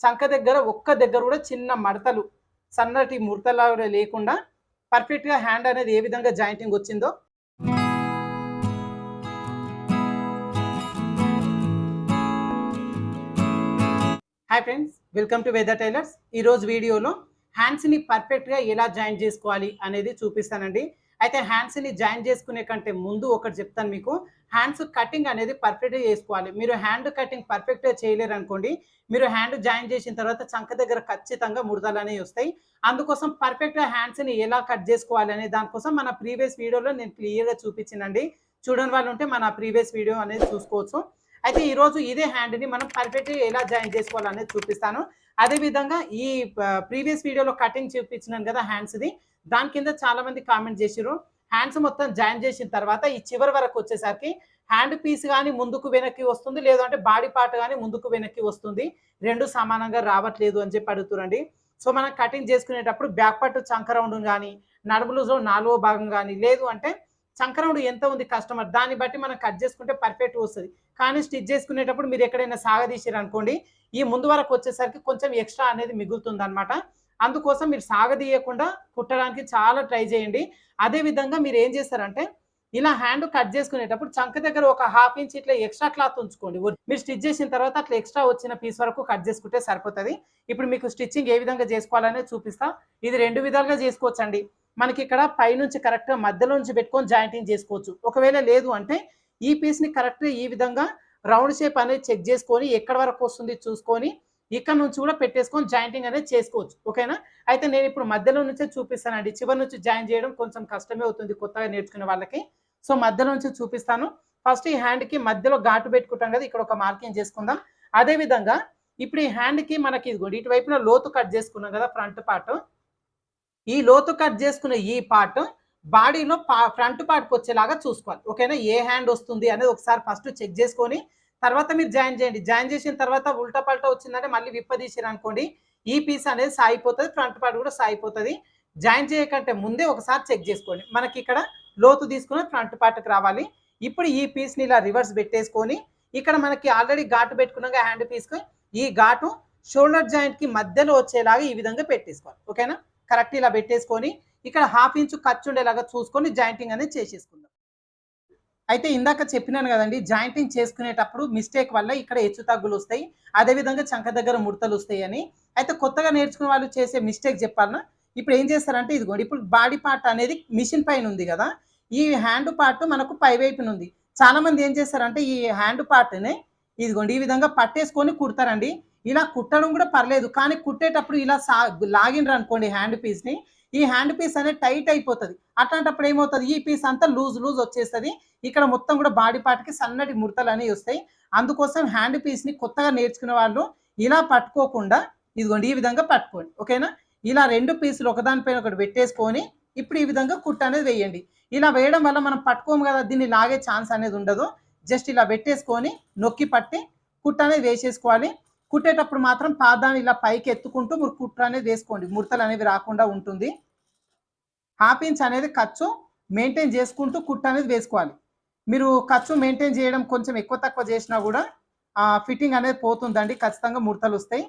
చంక దగ్గర ఒక్క దగ్గర కూడా చిన్న మడతలు సన్నటి ముడతలా లేకుండా పర్ఫెక్ట్గా హ్యాండ్ అనేది ఏ విధంగా జాయింటింగ్ వచ్చిందో. Hi friends welcome to weather tailors ఈ రోజు వీడియోలో హ్యాండ్స్ని పర్ఫెక్ట్గా ఎలా జాయిన్ చేసుకోవాలి అనేది చూపిస్తానండి. అయితే హ్యాండ్స్ని జాయిన్ చేసుకునే కంటే ముందు ఒకటి చెప్తాను మీకు. హ్యాండ్స్ కటింగ్ అనేది పర్ఫెక్ట్గా చేసుకోవాలి. మీరు హ్యాండ్ కటింగ్ పర్ఫెక్ట్గా చేయలేరు అనుకోండి మీరు హ్యాండ్ జాయిన్ చేసిన తర్వాత చంక దగ్గర ఖచ్చితంగా ముడతలు అనేవి వస్తాయి. అందుకోసం పర్ఫెక్ట్గా హ్యాండ్స్ని ఎలా కట్ చేసుకోవాలి అనే దానికోసం మన ప్రీవియస్ వీడియోలో నేను క్లియర్గా చూపించినండి. చూడని వాళ్ళు ఉంటే మన ప్రీవియస్ వీడియో అనేది చూసుకోవచ్చు. అయితే ఈరోజు ఇదే హ్యాండ్ని మనం పర్ఫెక్ట్గా ఎలా జాయిన్ చేసుకోవాలనేది చూపిస్తాను. అదేవిధంగా ఈ ప్రీవియస్ వీడియోలో కటింగ్ చూపించినాను కదా హ్యాండ్స్ది దాని కింద చాలా మంది కామెంట్ చేసిరు హ్యాండ్స్ మొత్తం జాయిన్ చేసిన తర్వాత ఈ చివరి వరకు వచ్చేసరికి హ్యాండ్ పీస్ కానీ ముందుకు వెనక్కి వస్తుంది లేదంటే బాడీ పార్ట్ కానీ ముందుకు వెనక్కి వస్తుంది. రెండు సమానంగా రావట్లేదు అని చెప్పి అడుగుతురండి సో మనం కటింగ్ చేసుకునేటప్పుడు బ్యాక్ పార్ట్ చంక రౌండ్ కానీ నడుములు నాలుగో భాగం కానీ లేదు అంటే చంక ఎంత ఉంది కస్టమర్ దాన్ని బట్టి మనం కట్ చేసుకుంటే పర్ఫెక్ట్ వస్తుంది. కానీ స్టిచ్ చేసుకునేటప్పుడు మీరు ఎక్కడైనా సాగదీసారు అనుకోండి ఈ ముందు వరకు వచ్చేసరికి కొంచెం ఎక్స్ట్రా అనేది మిగులుతుంది అనమాట అందుకోసం మీరు సాగదీయకుండా కుట్టడానికి చాలా ట్రై చేయండి. అదే విధంగా మీరు ఏం చేస్తారంటే ఇలా హ్యాండ్ కట్ చేసుకునేటప్పుడు చంక దగ్గర ఒక హాఫ్ ఇంచ్ ఇట్లా ఎక్స్ట్రా క్లాత్ ఉంచుకోండి. మీరు స్టిచ్ చేసిన తర్వాత అట్లా ఎక్స్ట్రా వచ్చిన పీస్ వరకు కట్ చేసుకుంటే సరిపోతుంది. ఇప్పుడు మీకు స్టిచ్చింగ్ ఏ విధంగా చేసుకోవాలనే చూపిస్తా. ఇది రెండు విధాలుగా చేసుకోవచ్చండి. మనకి ఇక్కడ పైనుంచి కరెక్ట్గా మధ్యలో నుంచి పెట్టుకొని జాయింటింగ్ చేసుకోవచ్చు. ఒకవేళ లేదు అంటే ఈ పీస్ని కరెక్ట్గా ఈ విధంగా రౌండ్ షేప్ అనేది చెక్ చేసుకొని ఎక్కడ వరకు వస్తుంది చూసుకొని ఇక్కడ నుంచి కూడా పెట్టేసుకొని జాయింటింగ్ అనేది చేసుకోవచ్చు. ఓకేనా? అయితే నేను ఇప్పుడు మధ్యలో నుంచే చూపిస్తానండి. చివరి నుంచి జాయిన్ చేయడం కొంచెం కష్టమే అవుతుంది కొత్తగా నేర్చుకునే వాళ్ళకి. సో మధ్యలో నుంచి చూపిస్తాను. ఫస్ట్ ఈ హ్యాండ్కి మధ్యలో ఘాటు పెట్టుకుంటాం కదా ఇక్కడ ఒక మార్కింగ్ చేసుకుందాం. అదే విధంగా ఇప్పుడు ఈ హ్యాండ్కి మనకి ఇదిగోండి ఇటువైపున లోతు కట్ చేసుకున్నాం కదా ఫ్రంట్ పార్ట్. ఈ లోతు కట్ చేసుకున్న ఈ పార్ట్ బాడీలో ఫ్రంట్ పార్ట్కి వచ్చేలాగా చూసుకోవాలి. ఓకేనా? ఏ హ్యాండ్ వస్తుంది అనేది ఒకసారి ఫస్ట్ చెక్ చేసుకొని తర్వాత మీరు జాయిన్ చేయండి. జాయిన్ చేసిన తర్వాత ఉల్టా పల్టా వచ్చిందంటే మళ్ళీ విప్పదీసారు అనుకోండి ఈ పీస్ అనేది సాగిపోతుంది ఫ్రంట్ పార్ట్ కూడా సాగిపోతుంది జాయిన్ చేయకంటే ముందే ఒకసారి చెక్ చేసుకోండి. మనకి ఇక్కడ లోతు తీసుకుని ఫ్రంట్ పార్ట్కి రావాలి. ఇప్పుడు ఈ పీస్ని ఇలా రివర్స్ పెట్టేసుకొని ఇక్కడ మనకి ఆల్రెడీ ఘాటు పెట్టుకున్నాక హ్యాండ్ పీస్కి ఈ ఘాటు షోల్డర్ జాయింట్కి మధ్యలో వచ్చేలాగా ఈ విధంగా పెట్టేసుకోవాలి. ఓకేనా? కరెక్ట్ ఇలా పెట్టేసుకొని ఇక్కడ హాఫ్ ఇంచు ఖర్చు ఉండేలాగా చూసుకొని జాయింటింగ్ అనేది చేసేసుకుందాం. అయితే ఇందాక చెప్పినాను కదండి జాయింటింగ్ చేసుకునేటప్పుడు మిస్టేక్ వల్ల ఇక్కడ హెచ్చు తగ్గులు వస్తాయి అదేవిధంగా చంక దగ్గర ముడతలు వస్తాయి అని. అయితే కొత్తగా నేర్చుకునే వాళ్ళు చేసే మిస్టేక్ చెప్పాలన్నా ఇప్పుడు ఏం చేస్తారంటే ఇదిగోండి ఇప్పుడు బాడీ పార్ట్ అనేది మిషన్ పైన ఉంది కదా ఈ హ్యాండ్ పార్ట్ మనకు పై వైపున ఉంది. చాలామంది ఏం చేస్తారంటే ఈ హ్యాండ్ పార్ట్ని ఇదిగోండి ఈ విధంగా పట్టేసుకొని కుడతారండి. ఇలా కుట్టడం కూడా పర్లేదు. కానీ కుట్టేటప్పుడు ఇలా సా లాగినరు అనుకోండి హ్యాండ్ పీస్ని ఈ హ్యాండ్ పీస్ అనేది టైట్ అయిపోతుంది. అట్లాంటప్పుడు ఏమవుతుంది? ఈ పీస్ అంతా లూజ్ లూజ్ వచ్చేస్తుంది. ఇక్కడ మొత్తం కూడా బాడీ పార్ట్కి సన్నటి ముడతలు అనేవి వస్తాయి. అందుకోసం హ్యాండ్ పీస్ని కొత్తగా నేర్చుకునే వాళ్ళు ఇలా పట్టుకోకుండా ఇదిగోండి ఈ విధంగా పట్టుకోండి. ఓకేనా? ఇలా రెండు పీసులు ఒకదానిపైన ఒకటి పెట్టేసుకొని ఇప్పుడు ఈ విధంగా కుట్ట అనేది వేయండి. ఇలా వేయడం వల్ల మనం పట్టుకోము కదా దీన్ని లాగే ఛాన్స్ అనేది ఉండదు. జస్ట్ ఇలా పెట్టేసుకొని నొక్కి పట్టి కుట్ట అనేది వేసేసుకోవాలి. కుట్టేటప్పుడు మాత్రం పాదాన్ని ఇలా పైకి ఎత్తుకుంటూ మీరు కుట్ర అనేది వేసుకోండి. ముడతలు అనేవి రాకుండా ఉంటుంది. హాఫ్ ఇంచ్ అనేది ఖర్చు మెయింటైన్ చేసుకుంటూ కుట్ట అనేది వేసుకోవాలి. మీరు ఖర్చు మెయింటైన్ చేయడం కొంచెం ఎక్కువ తక్కువ చేసినా కూడా ఫిట్టింగ్ అనేది పోతుందండి. ఖచ్చితంగా ముడతలు వస్తాయి.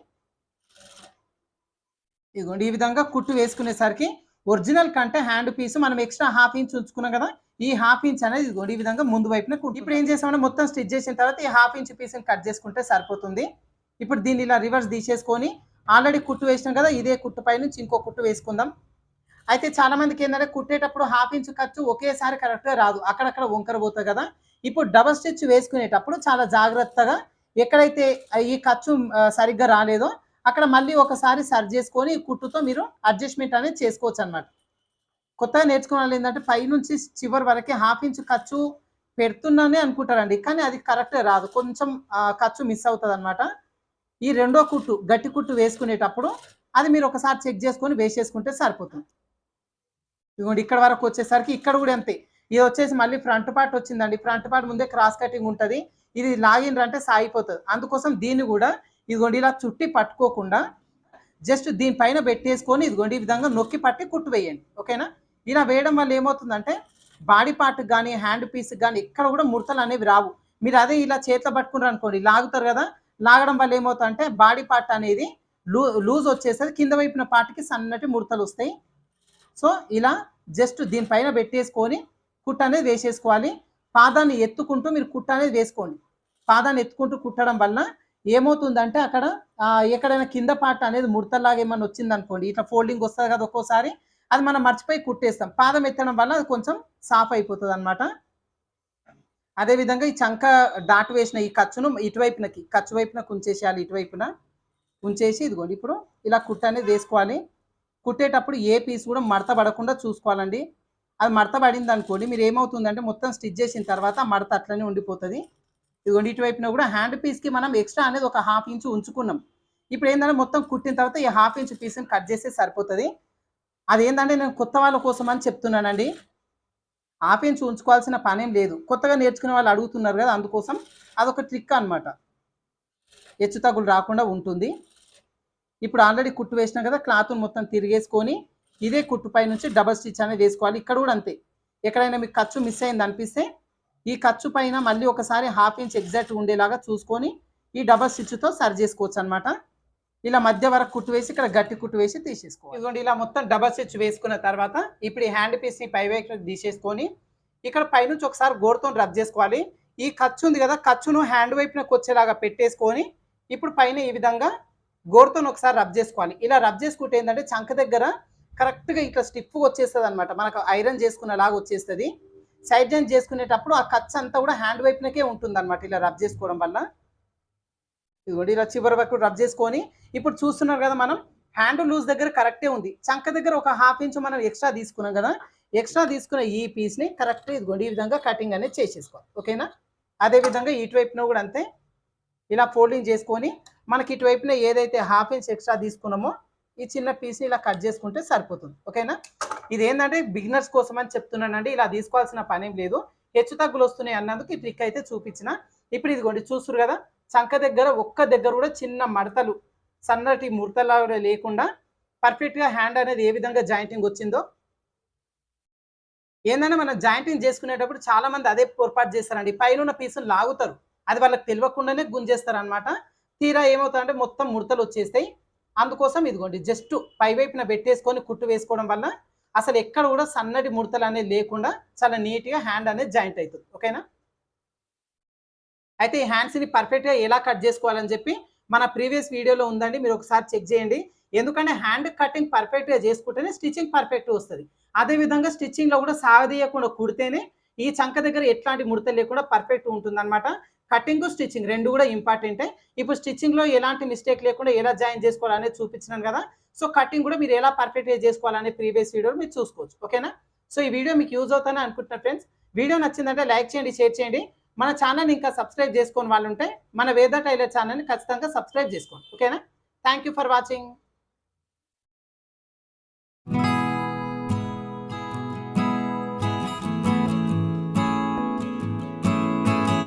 ఇదిగోండి ఈ విధంగా కుట్టు వేసుకునేసరికి ఒరిజినల్ కంటే హ్యాండ్ పీస్ మనం ఎక్స్ట్రా హాఫ్ ఇంచ్ ఉంచుకున్నాం కదా ఈ హాఫ్ ఇంచ్ అనేది ఇదిగోండి ఈ విధంగా ముందు వైపున కుట్టు ఇప్పుడు ఏం చేసామంటే మొత్తం స్టిచ్ చేసిన తర్వాత ఈ హాఫ్ ఇంచ్ పీస్ని కట్ చేసుకుంటే సరిపోతుంది. ఇప్పుడు దీన్ని ఇలా రివర్స్ తీసేసుకొని ఆల్రెడీ కుట్టు వేసినాం కదా ఇదే కుట్టు పై నుంచి ఇంకో కుట్టు వేసుకుందాం. అయితే చాలా మందికి ఏంటంటే కుట్టేటప్పుడు హాఫ్ ఇంచ్ ఖర్చు ఒకేసారి కరెక్ట్గా రాదు. అక్కడక్కడ వంకర పోతుంది కదా. ఇప్పుడు డబల్ స్టిచ్ వేసుకునేటప్పుడు చాలా జాగ్రత్తగా ఎక్కడైతే ఈ ఖర్చు సరిగ్గా రాలేదో అక్కడ మళ్ళీ ఒకసారి సరి చేసుకొని కుట్టుతో మీరు అడ్జస్ట్మెంట్ అనేది చేసుకోవచ్చు అనమాట కొత్తగా నేర్చుకోవాలి ఏంటంటే పై నుంచి చివరి వరకే హాఫ్ ఇంచ్ ఖర్చు పెడుతున్నానే అనుకుంటారండి. కానీ అది కరెక్ట్ రాదు. కొంచెం ఖర్చు మిస్ అవుతుంది అనమాట ఈ రెండో కుట్టు గట్టి కుట్టు వేసుకునేటప్పుడు అది మీరు ఒకసారి చెక్ చేసుకొని వేసేసుకుంటే సరిపోతుంది. ఇదిగోండి ఇక్కడ వరకు వచ్చేసరికి ఇక్కడ కూడా అంతే. ఇది వచ్చేసి మళ్ళీ ఫ్రంట్ పార్ట్ వచ్చిందండి. ఫ్రంట్ పార్ట్ ముందే క్రాస్ కటింగ్ ఉంటుంది. ఇది లాగినరంటే సాగిపోతుంది. అందుకోసం దీన్ని కూడా ఇదిగోండి ఇలా చుట్టి పట్టుకోకుండా జస్ట్ దీనిపైన పెట్టేసుకొని ఇదిగోండి ఈ విధంగా నొక్కి పట్టి కుట్టు వేయండి. ఓకేనా? ఇలా వేయడం వల్ల ఏమవుతుందంటే బాడీ పార్ట్ కానీ హ్యాండ్ పీస్ కానీ ఇక్కడ కూడా ముడతలు అనేవి రావు. మీరు అదే ఇలా చేతిలో పట్టుకున్నారు అనుకోండి లాగుతారు కదా లాగడం వల్ల ఏమవుతుందంటే బాడీ పార్ట్ అనేది లూ లూజ్ వచ్చేసరికి కింద వైపున పార్ట్కి సన్నటి ముడతలు వస్తాయి. సో ఇలా జస్ట్ దీనిపైన పెట్టేసుకొని కుట్ట అనేది వేసేసుకోవాలి. పాదాన్ని ఎత్తుకుంటూ మీరు కుట్ట అనేది వేసుకోండి. పాదాన్ని ఎత్తుకుంటూ కుట్టడం వల్ల ఏమవుతుందంటే అక్కడ ఎక్కడైనా కింద పార్ట్ అనేది ముడతలాగా ఏమైనా వచ్చింది అనుకోండి ఇట్లా ఫోల్డింగ్ వస్తుంది కదా ఒక్కోసారి అది మనం మర్చిపోయి కుట్టేస్తాం. పాదం ఎత్తడం వల్ల అది కొంచెం సాఫ్ అయిపోతుంది అనమాట అదేవిధంగా ఈ చంక డాట్ వేసిన ఈ ఖర్చును ఇటువైపునకి ఖర్చు వైపున ఉంచేసేయాలి ఇటువైపున. ఉంచేసి ఇదిగోండి ఇప్పుడు ఇలా కుట్ట అనేది వేసుకోవాలి. కుట్టేటప్పుడు ఏ పీస్ కూడా మడత పడకుండా చూసుకోవాలండి. అది మడత పడింది అనుకోండి మీరు ఏమవుతుందంటే మొత్తం స్టిచ్ చేసిన తర్వాత మడత అట్లనే ఉండిపోతుంది. ఇదిగోండి ఇటువైపున కూడా హ్యాండ్ పీస్కి మనం ఎక్స్ట్రా అనేది ఒక హాఫ్ ఇంచ్ ఉంచుకున్నాం. ఇప్పుడు ఏంటంటే మొత్తం కుట్టిన తర్వాత ఈ హాఫ్ ఇంచ్ పీస్ని కట్ చేస్తే సరిపోతుంది. అదేంటంటే నేను కొత్త వాళ్ళ కోసం అని చెప్తున్నానండి. ఆపించి ఉంచుకోవాల్సిన పనేం లేదు. కొత్తగా నేర్చుకునే వాళ్ళు అడుగుతున్నారు కదా అందుకోసం అదొక ట్రిక్ అనమాట ఎచ్చుతగులు రాకుండా ఉంటుంది. ఇప్పుడు ఆల్రెడీ కుట్టు వేసినాం కదా క్లాత్ను మొత్తం తిరిగేసుకొని ఇదే కుట్టుపై నుంచి డబల్ స్టిచ్ అనేది వేసుకోవాలి. ఇక్కడ కూడా అంతే. ఎక్కడైనా మీకు ఖర్చు మిస్ అయింది అనిపిస్తే ఈ ఖర్చు పైన మళ్ళీ ఒకసారి హాఫ్ ఇంచ్ ఎగ్జాక్ట్ ఉండేలాగా చూసుకొని ఈ డబల్ స్టిచ్తో సరి చేసుకోవచ్చు అనమాట ఇలా మధ్య వరకు కుట్టు వేసి ఇక్కడ గట్టి కుట్టు వేసి తీసేసుకోవాలి. ఇదిగోండి ఇలా మొత్తం డబల్ స్టిచ్ వేసుకున్న తర్వాత ఇప్పుడు ఈ హ్యాండ్ పీస్ని పైవైపు తీసేసుకొని ఇక్కడ పైనుంచి ఒకసారి గోడతో రబ్ చేసుకోవాలి. ఈ ఖర్చు ఉంది కదా ఖర్చును హ్యాండ్ వైపునకు వచ్చేలాగా పెట్టేసుకొని ఇప్పుడు పైన ఈ విధంగా గోరుతో ఒకసారి రబ్ చేసుకోవాలి. ఇలా రబ్ చేసుకుంటే ఏంటంటే చంక దగ్గర కరెక్ట్గా ఇట్లా స్టిఫ్ వచ్చేస్తుంది అనమాట మనకు ఐరన్ చేసుకునేలాగా వచ్చేస్తుంది. సైడ్ జాయిన్ చేసుకునేటప్పుడు ఆ ఖర్చు అంతా కూడా హ్యాండ్ వైపునకే ఉంటుంది ఇలా రబ్ చేసుకోవడం వల్ల. ఇదిగోండి ఇలా చివరి వరకు రబ్ చేసుకొని ఇప్పుడు చూస్తున్నారు కదా మనం హ్యాండ్ లూజ్ దగ్గర కరెక్టే ఉంది. చంక దగ్గర ఒక హాఫ్ ఇంచ్ మనం ఎక్స్ట్రా తీసుకున్నాం కదా ఎక్స్ట్రా తీసుకున్న ఈ పీస్ని కరెక్ట్ ఇదిగోండి ఈ విధంగా కటింగ్ అనేది చేసేసుకోవాలి. ఓకేనా అదే విధంగా ఇటువైపున కూడా అంతే. ఇలా ఫోల్డింగ్ చేసుకొని మనకి ఇటువైపున ఏదైతే హాఫ్ ఇంచ్ ఎక్స్ట్రా తీసుకున్నామో ఈ చిన్న పీస్ని ఇలా కట్ చేసుకుంటే సరిపోతుంది. ఓకేనా ఇది ఏంటంటే బిగినర్స్ కోసం అని చెప్తున్నానండి ఇలా తీసుకోవాల్సిన పనేం లేదు. హెచ్చు తగ్గులు వస్తున్నాయి అన్నందుకు ఈ ట్రిక్ అయితే చూపించిన. ఇప్పుడు ఇదిగోండి చూస్తురు కదా చంక దగ్గర ఒక్క దగ్గర కూడా చిన్న మడతలు సన్నటి ముడతలా లేకుండా పర్ఫెక్ట్గా హ్యాండ్ అనేది ఏ విధంగా జాయింటింగ్ వచ్చిందో. ఏంటంటే మనం జాయింటింగ్ చేసుకునేటప్పుడు చాలా మంది అదే పొరపాటు చేస్తారండి. పైన ఉన్న పీసులు లాగుతారు. అది వాళ్ళకి తెలియకుండానే గుంజేస్తారు అనమాట తీరా ఏమవుతారంటే మొత్తం ముడతలు వచ్చేస్తాయి. అందుకోసం ఇదిగోండి జస్ట్ పై వైపున పెట్టేసుకొని కుట్టు వేసుకోవడం వల్ల అసలు ఎక్కడ కూడా సన్నటి ముడతలు అనేది లేకుండా చాలా నీట్గా హ్యాండ్ అనేది జాయింట్ అవుతుంది. ఓకేనా? అయితే ఈ హ్యాండ్స్ని పర్ఫెక్ట్గా ఎలా కట్ చేసుకోవాలని చెప్పి మన ప్రీవియస్ వీడియోలో ఉందండి. మీరు ఒకసారి చెక్ చేయండి. ఎందుకంటే హ్యాండ్ కటింగ్ పర్ఫెక్ట్గా చేసుకుంటేనే స్టిచ్చింగ్ పర్ఫెక్ట్ వస్తుంది. అదేవిధంగా స్టిచ్చింగ్లో కూడా సాగదీయకుండా కుడితేనే ఈ చంక దగ్గర ఎట్లాంటి ముడత లేకుండా పర్ఫెక్ట్ ఉంటుందన్నమాట. కటింగ్ స్టిచ్చింగ్ రెండు కూడా ఇంపార్టెంటే ఇప్పుడు స్టిచ్చింగ్లో ఎలాంటి మిస్టేక్ లేకుండా ఎలా జాయిన్ చేసుకోవాలనేది చూపించినాను కదా. సో కటింగ్ కూడా మీరు ఎలా పర్ఫెక్ట్గా చేసుకోవాలనే ప్రీవియస్ వీడియో మీరు చూసుకోవచ్చు. ఓకేనా సో ఈ వీడియో మీకు యూజ్ అవుతానని అనుకుంటున్నా ఫ్రెండ్స్ వీడియో నచ్చిందంటే లైక్ చేయండి షేర్ చేయండి. మన ఛానల్ ఇంకా సబ్స్క్రైబ్ చేసుకోని వాళ్ళు ఉంటే మన వేద టైలర్ ఛానల్ని ఖచ్చితంగా సబ్స్క్రైబ్ చేసుకోండి. ఓకేనా? Thank you for watching